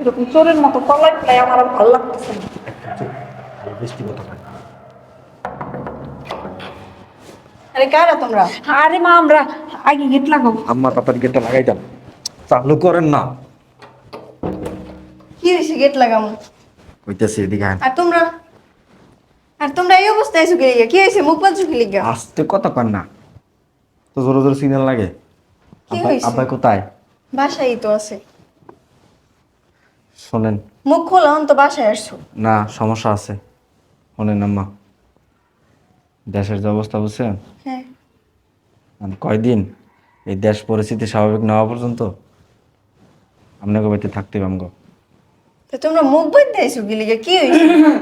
এরকম চোরের মতো পলাই পলাই আমার আর ভালো লাগতেছে না। বৃষ্টি কথা আরে কারা তোমরা? আরে মা আমরা আগে গেট লাগাবো। আম্মা তাড়াতাড়ি গেটটা লাগাই দেন। চালু করেন না। কি হয়েছে গেট লাগামু? কইতেছি এদিকে আর তোমরা? আর তোমরা এই অবস্থায় আছো কি লিগা কি হয়েছে মুখ লিগা আসতে কথা কর না। তো জোরে জোরে সিগন্যাল লাগে। কি আব্বা হয়েছে? আব্বা কোথায়? বাসায় তো আছে। শোনেন। মুখ খোলা তো বাসায় আসছো। না সমস্যা আছে। শোনেন আম্মা। দেশের যে অবস্থা বুঝছেন? হ্যাঁ। মানে কয়দিন? এই দেশ পরিস্থিতি স্বাভাবিক না হওয়া পর্যন্ত আপনাকে বাড়িতে থাকতে হবে আমগো। তো তোমরা মুখ বইতে আছো কি লিগা? কি না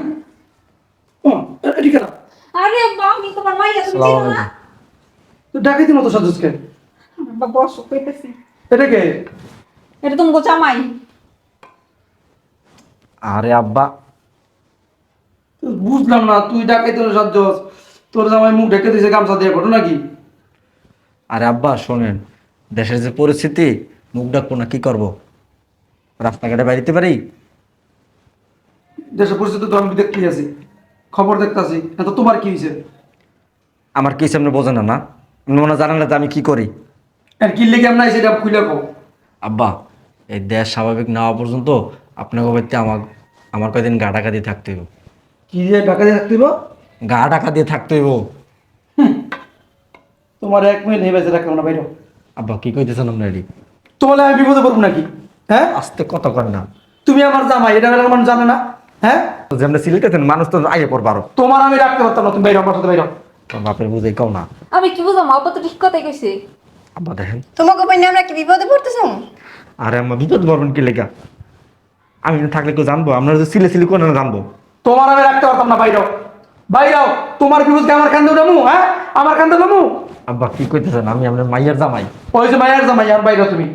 আরে আব্বা আমি তোমার মাইয়া তুমি চিনো না। তো ডাকাইতে মতো সাজুসকে আব্বা বসো কইতেছি। এটাকে এটা তুমি জামাই। আরে আব্বা। বুঝলাম না তুই ডাকাইতে সাজস তোর জামাই মুখ ঢেকে দিয়েছে গামছা দিয়ে ঘটনা কি? আরে আব্বা শোনেন দেশের যে পরিস্থিতি মুখ ডাকবো না কি করব? রাস্তাঘাটে বাড়িতে পারি? দেশের পরিস্থিতি তো আমি দেখতেই আছি। খবর দেখতাছি তো তোমার কি হয়েছে আমার কি সামনে বোঝে না না? আপনি মনে জানেন না যে আমি কি করি? আর কি লেগে আমরা সেটা খুলে আব্বা এই দেশ স্বাভাবিক না হওয়া পর্যন্ত আপনাকে বাড়িতে আমার আমার কয়দিন গা টাকা দিয়ে থাকতে হইব। কি দিয়ে ঢাকা দিয়ে থাকতে হইব? গা টাকা দিয়ে থাকতে হইব। তোমার এক মিনিট নেই বেঁচে রাখলাম না বাইরে। আব্বা কি কইতেছেন আপনার এটি তোমার আমি বিপদে পড়ব নাকি? হ্যাঁ? আস্তে কত কর না। তুমি আমার জামাই এটা এলাকার মানুষ জানে না। হ্যাঁ? যে আপনি সিলেটেছেন মানুষ তো আগে পর বারো তোমার আমি রাখতে পারতাম না তুমি বাইরে আমার সাথে বাইরে। তোর বাপের বুঝে কও না। আমি কি বুঝলাম আব্বা তো ঠিক কথাই কইছে। আব্বা দেখেন। তোমাকে পাইনি আমরা কি বিপদে পড়তেছো আরে আম্মা বিপদ পড়বেন কি লেখা আমি না থাকলে কেউ জানব? আমরা সিলে সিলি করে না জানব। তোমার আমি রাখতে পারতাম না বাইরেও বাইরেও তোমার বিপদকে আমার কান্দে উঠামু হ্যাঁ? আমার কান্দে উঠামু আব্বা কি কইতেছেন? আমি আপনার মাইয়ার জামাই। ওই যে মায়ের জামাই আর বাইরেও তুমি।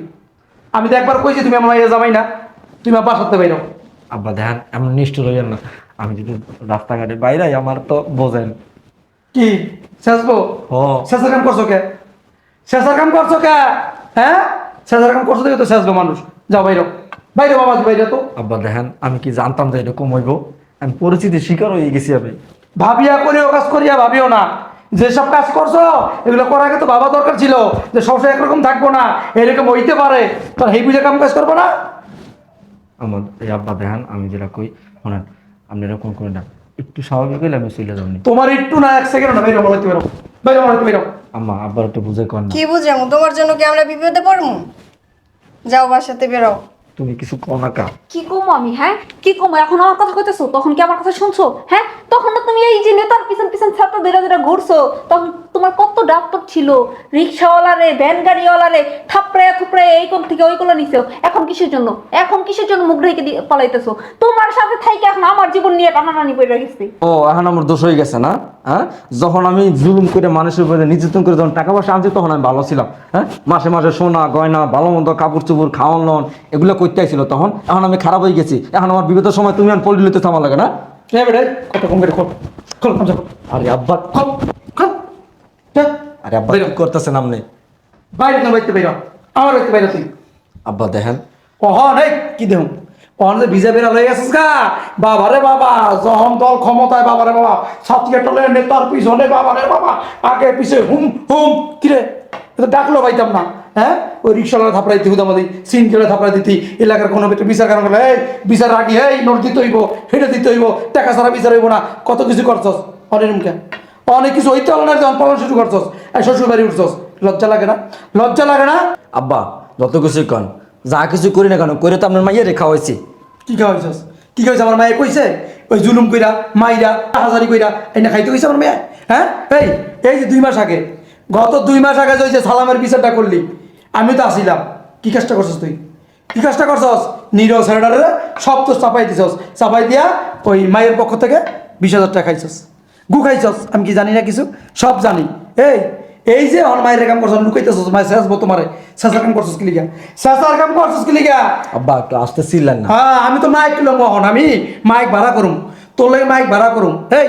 আমি তো একবার কইছি তুমি আমার মায়ের জামাই না। তুমি আমার বাসাতে বাইরেও আব্বা দেখেন এমন নিষ্ঠুর হইয়েন না। আমি যদি রাস্তাঘাটে বাইরে আমার তো বোঝেন। কি? শেষবো? ও শেষের কাম করছ কে? শেষের কাম করছ কে? হ্যাঁ? শেষের কাম করছ দেখে তো শেষবো মানুষ। যাও বাইরেও বাইরে বাবা বাইরে তো। আব্বা দেখেন আমি কি জানতাম যে এরকম হইব? আমি পরিস্থিতির শিকার হয়ে গেছি আমি। ভাবিয়া করিও কাজ করিয়া ভাবিও না। যেসব কাজ করছ এগুলো করার আগে তো বাবা দরকার ছিল যে সবসময় একরকম থাকব না এরকম হইতে পারে। তোর হেই বুঝে কাম কাজ করব না। আমার এই আব্বা দেখেন আমি যেটা কই শোনেন আপনি এরকম করে না। একটু স্বাভাবিক হইলে আমি চলে যাবনি তোমার একটু না এক সেকেন্ড না বাইরে বলতে বেরো বাইরে বলতে বেরো আম্মা আব্বার একটু বুঝে কর না। কি বুঝামু? তোমার জন্য কি আমরা বিপদে পড়মু? যাও বাসাতে বেরো। তুমি কিছু কও না কা কি কমো আমি হ্যাঁ? কি কমো? এখন আমার কথা কইতেছো? তখন কি আমার কথা শুনছো? হ্যাঁ? তখন তুমি এই যে নেতার পিছন পিছন ছাত্র ধরে ধরে ঘুরছো, তখন তোমার কত ডাক্তার ছিল? রিক্সাওয়ালারে ভ্যান গাড়িওয়ালারে থাপড়ে থুপড়ে এই কোন থেকে ওই কোলে নিছো। এখন কিসের জন্য? এখন কিসের জন্য মুখ ঢেকে দিয়ে পালাইতেছো? তোমার সাথে থাইকে এখন আমার জীবন নিয়ে টানাটানি পড়ে গেছে। ও এখন আমার দোষ হয়ে গেছে না? হ্যাঁ? যখন আমি জুলুম করে মানুষের উপরে নির্যাতন করে যখন টাকা পয়সা আনছি তখন আমি ভালো ছিলাম। হ্যাঁ? মাসে মাসে সোনা গয়না ভালো মন্দ কাপড় চোপড় খাওয়ান লন এগুলো করতে আইছিল তখন। এখন আমি খারাপ হয়ে গেছি। এখন আমার বিপদের সময় তুমি আর পল্লি লইতে আমার লাগে না? এ বেড়ে কত কম করে খোল খোল। আরে আব্বা খোল। আরে আব্বা। কি করতেছেন আপনি? বাইরে তোমার বাইতে বেরো। আমার বাইতে বাইরে তুই আব্বা দেখেন। কহন এই কি দেহ? যে ভিজা বেরা লয়ে গেছিস গা। বাবা রে বাবা যখন দল ক্ষমতায় বাবা রে বাবা ছাত্রীকে টলে নেতার পিছনে বাবা রে বাবা আগে পিছে হুম হুম কিরে এ তো ডাকলো পাইতাম না হ্যাঁ? ওই রিক্সাওয়ালা থাপড়াই দিতে সিন কেলে থাপড়াই দিতি এলাকার কোনো একটা বিচার কারণ করলে এই বিচার রাখি এই নোট দিতে হইব হেঁটে দিতে হইব টাকা ছাড়া বিচার হইব না কত কিছু করছস? অনেক মুখে অনেক কিছু হইতে হলো না যখন পালন শুরু করছস এই শ্বশুর বাড়ি উঠছস লজ্জা লাগে না? লজ্জা লাগে না? আব্বা যত কিছু কন যা কিছু করি না কেন করে তো আপনার মাইয়া রেখা হয়েছে কি খাওয়াইছস? কি খাওয়াইছে? আমার মায়ে কইছে ওই জুলুম কইরা মাইরা হাজারি কইরা এনে খাইতে কইছে আমার মেয়ে হ্যাঁ? এই এই যে দুই মাস আগে গত দুই মাস আগে যে ওই সালামের বিচারটা করলি আমি তো আসিলাম। কি কাজটা করছস তুই? কি কাজটা করছস? নিরো স্যারেডারে সব তো চাপাই দিছস। চাপাই দিয়া ওই মায়ের পক্ষ থেকে বিশ হাজার টাকা খাইছস। গু খাইছস আমি কি জানি না কিছু? সব জানি। এই এই যে আমার মায়ের কাম করছস লুকাইতেছস মায়ের শেষবো তোমারে। শেষার কাম করছস কি লিগা? শেষার কাম করছস কি লিগা? আব্বা একটু আসতে ছিলেন না। হ্যাঁ আমি তো মাইক কিলো মহন আমি মাইক ভাড়া করুম। তোলে মাইক ভাড়া করুম। এই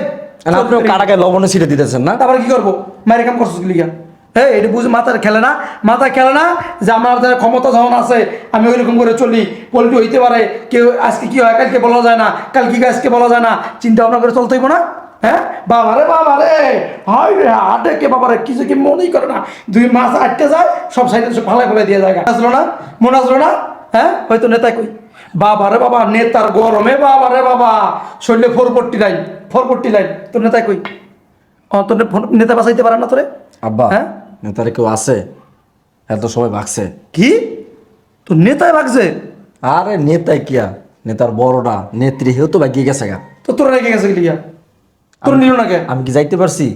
আপনি কারাকে লবণে ছিটে দিতেছেন না? তারপরে কি করব? মায়ের কাম করছিস কি লিগা? হ্যাঁ এটা বুঝে মাথার খেলে না? মাথা খেলে না যে আমার যারা ক্ষমতা যখন আছে আমি ওইরকম করে চলি। পোল্ট্রি হইতে পারে কেউ আজকে কি হয় কালকে বলা যায় না কালকে কি আজকে বলা যায় না। চিন্তা ভাবনা করে চলতে হইব না? হ্যাঁ? বাবা রে বাবা রে আটে কে বাবা রে কিছু কি মনেই করে না। দুই মাস আটকে যায় সব সাইডে সব ফালাই ফালাই দিয়ে যায় আসলো না? মনে আসলো না? হ্যাঁ? হয়তো নেতা কই। বাবা রে বাবা নেতার গরমে বাবা রে বাবা! শরীরে ফোরপট্টি লাইন ফোরপট্টি লাইন। তোর নেতা কই? ও তোর নেতা বাঁচাইতে পারে না তোরে? আব্বা হ্যাঁ? নেতারে কেউ আছে? এত সবাই ভাগছে। কি? তোর নেতায় ভাগছে? আরে নেতাই কিয়া? নেতার বড়টা নেত্রী হেউ তো ভাগিয়ে গেছে গা। তো তোর রেখে গেছে গিয়া তোর নিল না কে? আমি কি যাইতে পারছি?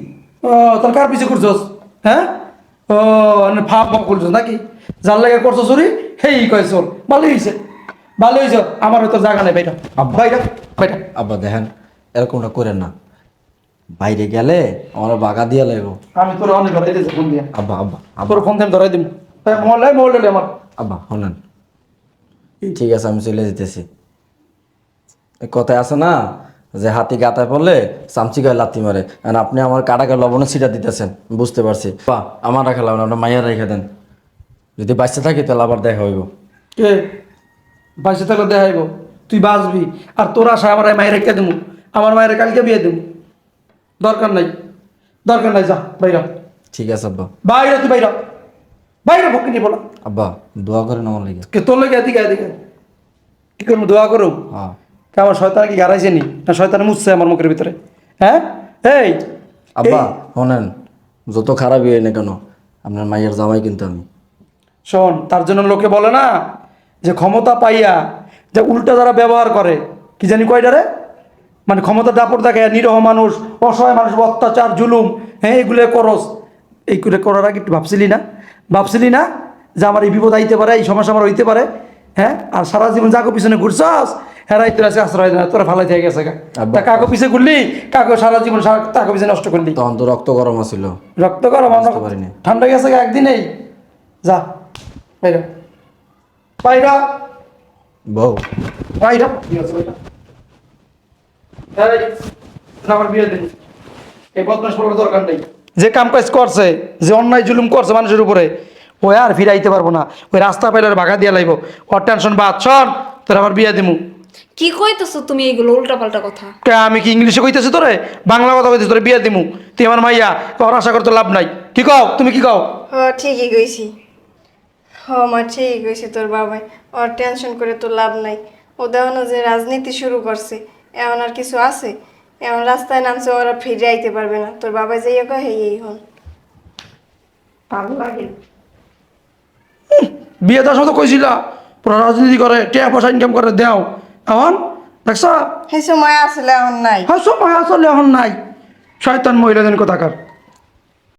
ও তোর কার পিছিয়ে করছস হ্যাঁ? ও ফাপ ফাপ করছস নাকি? যার লাগে করছস চুরি হেই কয় চোর ভালো হয়েছে ভালো হয়েছে আমার হয়তো জায়গা নেই বাইরা আব্বা। বাইরা বাইরা আব্বা দেখেন এরকমটা করেন না। বাইরে গেলে আমার বাগা দিয়ে লাগবো আমি তোর অনেক ধরাই দিয়েছি ফোন দিয়ে। আব্বা আব্বা তোর ফোন দিয়ে ধরাই দিম। মহল্লা মহল্লা আমার। আব্বা শোনেন। ঠিক আছে আমি চলে যেতেছি কথায় আছে না যে হাতি গাতায় পড়লে চামচি গায়ে লাথি মারে। আর আপনি আমার কাটাকে লবণে ছিটা দিতেছেন বুঝতে পারছি। বা আমার রাখা লাগবে না আপনার মাইয়া রেখে দেন। যদি বাঁচতে থাকি তাহলে আবার দেখা হইব। কে? বাসে থাকলে দেখাইব তুই বাঁচবি। আর তোর আশা আমার মায়ের রেখে দেবো। আমার মায়ের কালকে বিয়ে দেবো। দরকার নাই। দরকার নাই যা বাইরা। ঠিক আছে আব্বা। বাইরে তুই বাইরা। বাইরে ভক্তি নিয়ে বলা। আব্বা দোয়া করেন আমার লেগে। তোর লেগে এদিকে এদিকে। কি করব দোয়া করো হ্যাঁ। আমার শয়তান কি গাড়াইছে নি? না শয়তানে মুছছে আমার মুখের ভিতরে। হ্যাঁ? এই আব্বা শোনেন যত খারাপই হয় না কেন আপনার মাইয়ের জামাই কিন্তু আমি। শোন তার জন্য লোকে বলে না যে ক্ষমতা পাইয়া যে উল্টা যারা ব্যবহার করে কি জানি কয়টারে মানে ক্ষমতা দাপট দেখে নিরহ মানুষ অসহায় মানুষ অত্যাচার জুলুম হ্যাঁ এগুলো করস। এইগুলো করার আগে একটু ভাবছিলি না? ভাবছিলি না যে আমার এই বিপদ আইতে পারে এই সমস্যা আমার হইতে পারে? হ্যাঁ? আর সারা জীবন যাকে পিছনে ঘুরছস? হেরাই তোর আজকে আশ্রয় না তোরা ফালাই থেকে গেছে। তা কাকো পিছে ঘুরলি? কাকো সারা জীবন তাকে পিছে নষ্ট করলি। তখন তো রক্ত গরম আছিল। রক্ত গরম। ঠান্ডা গেছে একদিনেই। যা বাইরা। বাইরা বউ। বাইরা বিয়ে আছে বাইরা এই, না আমার বিয়ে দিন এই বদমাস বলার দরকার নেই। যে কাম কাজ করছে যে অন্যায় জুলুম করছে মানুষের উপরে ও আর ফিরাইতে পারব না। ওই রাস্তা পাইলে ভাগা দিয়া লাইব। ওর টেনশন বাদ শোন তোর আবার বিয়ে দিমু। কি কইতেছো তুমি এইগুলো উল্টাপাল্টা কথা। কে আমি কি ইংলিশে কইতেছি তোরে? বাংলা কথা কইতেছি তোরে বিয়ে দিমু। তুই আমার মাইয়া তোর আশা করতে লাভ নাই। কি কও? তুমি কি কও? হ ঠিকই কইছি। হ মা ঠিকই কইছি তোর বাবাই। ওর টেনশন করে তো লাভ নাই। ও দেওয়ানো যে রাজনীতি শুরু করছে এমন আর কিছু আছে? এমন রাস্তায় নামছে ওরা ফিরে আইতে পারবে না। তোর বাবা যাইয়া কয় হে এই হন। ভালো লাগে। বিয়ে দেওয়ার সময় তো কইছিল পুরো রাজনীতি করে টিয়া পয়সা ইনকাম করে দেও। এখন দেখছ? সেই সময় আসলে এখন নাই। হ্যাঁ সময় আসলে এখন নাই। শয়তান মহিলাদের কথাকার?